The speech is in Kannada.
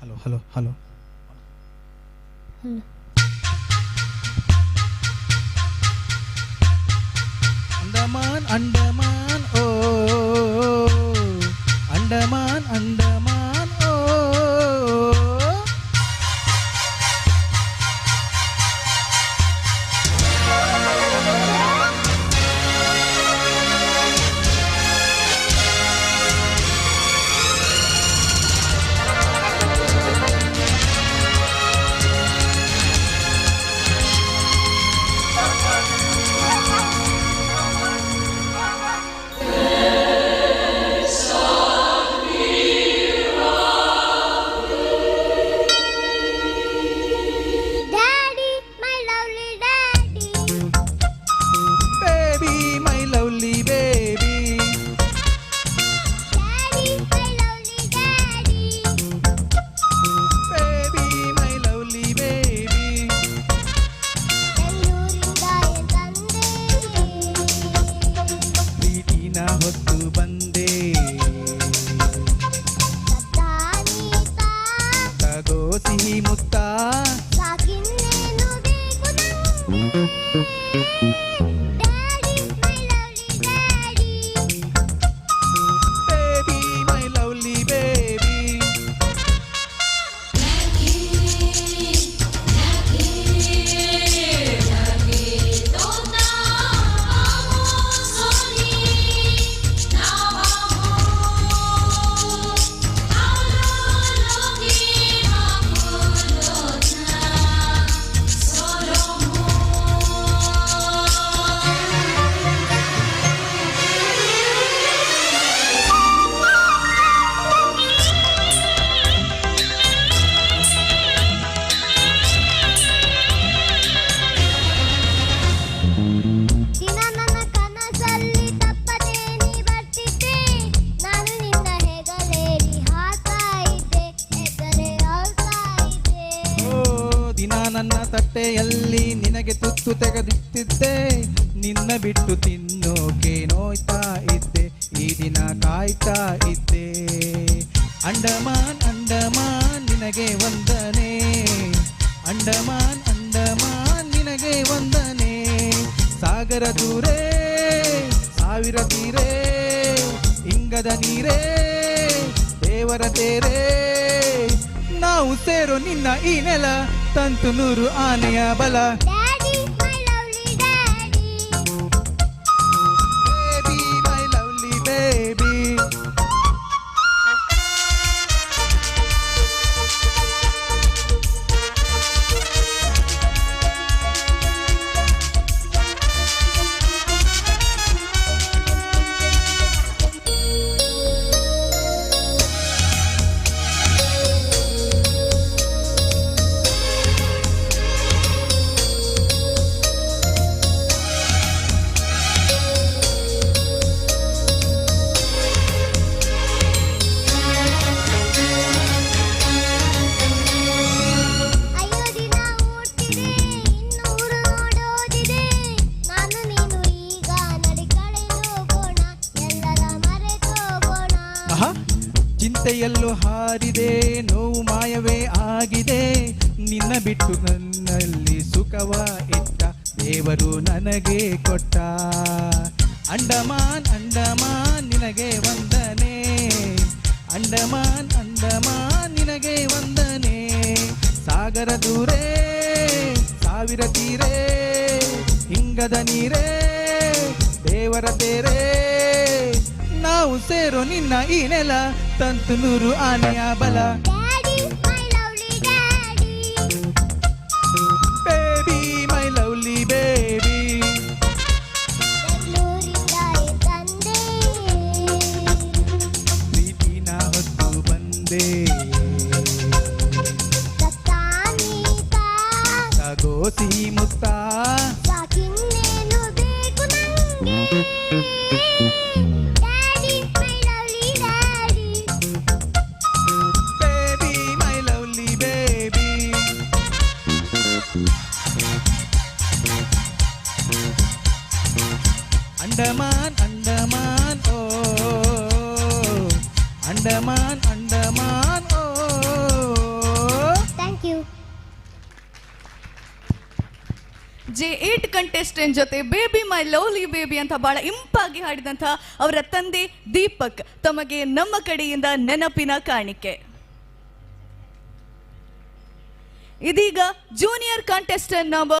Hello hello hello Andaman Andaman ನನ್ನ ತಟ್ಟೆಯಲ್ಲಿ ನಿನಗೆ ತುತ್ತು ತೆಗೆದಿಟ್ಟಿದ್ದೆ. ನಿನ್ನ ಬಿಟ್ಟು ತಿನ್ನೋಕೆ ನೋಯ್ತಾ ಇದ್ದೆ. ಈ ದಿನ ಕಾಯ್ತಾ ಇದ್ದೆ. ಅಂಡಮಾನ್ ಅಂಡಮಾನ್, ನಿನಗೆ ವಂದನೆ. ಅಂಡಮಾನ್ ಅಂಡಮಾನ್, ನಿನಗೆ ವಂದನೆ. ಸಾಗರ ದೂರೇ, ಸಾವಿರ ತೀರೇ, ಇಂಗದ ನೀರೇ, ದೇವರ ತೇರೇ. ನಾವು ಸೇರೋ ನಿನ್ನ ಈ ನೆಲ ತಂತು ನೂರು ಆನೆಯ ಬಲ ಚಿಂತೆಯಲ್ಲೂ ಹಾರಿದೆ, ನೋವು ಮಾಯವೇ ಆಗಿದೆ. ನಿನ್ನ ಬಿಟ್ಟು ನನ್ನಲ್ಲಿ ಸುಖವ ಇಟ್ಟ ದೇವರು ನನಗೆ ಕೊಟ್ಟ. ಅಂಡಮಾನ್ ಅಂಡಮಾನ್, ನಿನಗೆ ವಂದನೆ. ಅಂಡಮಾನ್ ಅಂಡಮಾನ್, ನಿನಗೆ ವಂದನೆ. ಸಾಗರ ದೂರೇ, ಸಾವಿರ ತೀರೇ, ಹಿಂಗದ ನೀರೇ, ದೇವರ ತೇರೇ. ನಾವು ಸೇರೋ ನಿನ್ನ ಈ ನೆಲ. ತಂತು ನೂರು ಆನೆಯ ಬಲ. ಬೇಬಿ ಮೈ ಲವ್ಲಿ ಬೇಬಿ ಪ್ರೀತಿನ ಹೊತ್ತು ಬಂದೆ. ಮುತ್ತ ಅಂಡಮಾನ್ ಅಂಡಮಾನ್ ಓ. ಅಂಡಮಾನ್ ಅಂಡಮಾನ್ ಓ. Thank you J eight contestant ಜೊತೆ ಬೇಬಿ ಮೈ ಲವ್ಲಿ ಬೇಬಿ ಅಂತ ಬಹಳ ಇಂಪಾಗಿ ಹಾಡಿದಂತಹ ಅವರ ತಂದೆ ದೀಪಕ್ ತಮಗೆ ನಮ್ಮ ಕಡೆಯಿಂದ ನೆನಪಿನ ಕಾಣಿಕೆ. ಇದೀಗ ಜೂನಿಯರ್ ಕಂಟೆಸ್ಟೆಂಟ್ ನಂಬರ್